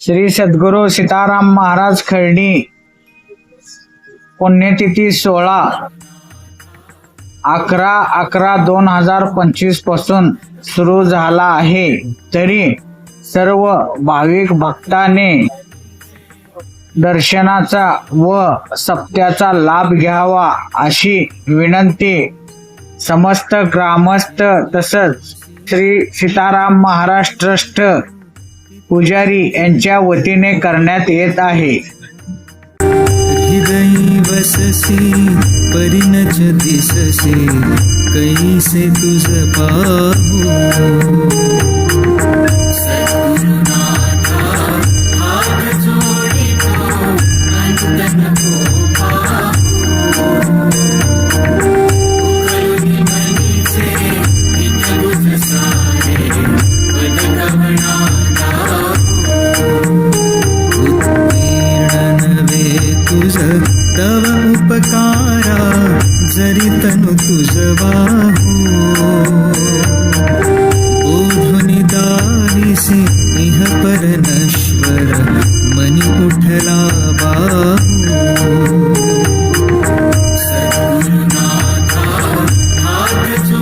श्री सद्गुरू सीताराम महाराज खर्डी पुण्यतिथी सोळा अकरा अकरा दोन हजार पंचवीसपासून सुरू झाला आहे. तरी सर्व भाविक भक्ताने दर्शनाचा व सप्त्याचा लाभ घ्यावा अशी विनंती समस्त ग्रामस्थ तसंच श्री सीताराम महाराज ट्रस्ट पुजारी यांच्या वतीने करण्यात येत आहे हृदयी वससि परिणच दिससि कैसे तुझ पाहू उत्तीर्ण तुझ तव उपकारा जरी तनु तुझ वाहू. बोधुनि दालिसी इह पर नश्वर मनी उठला बाहू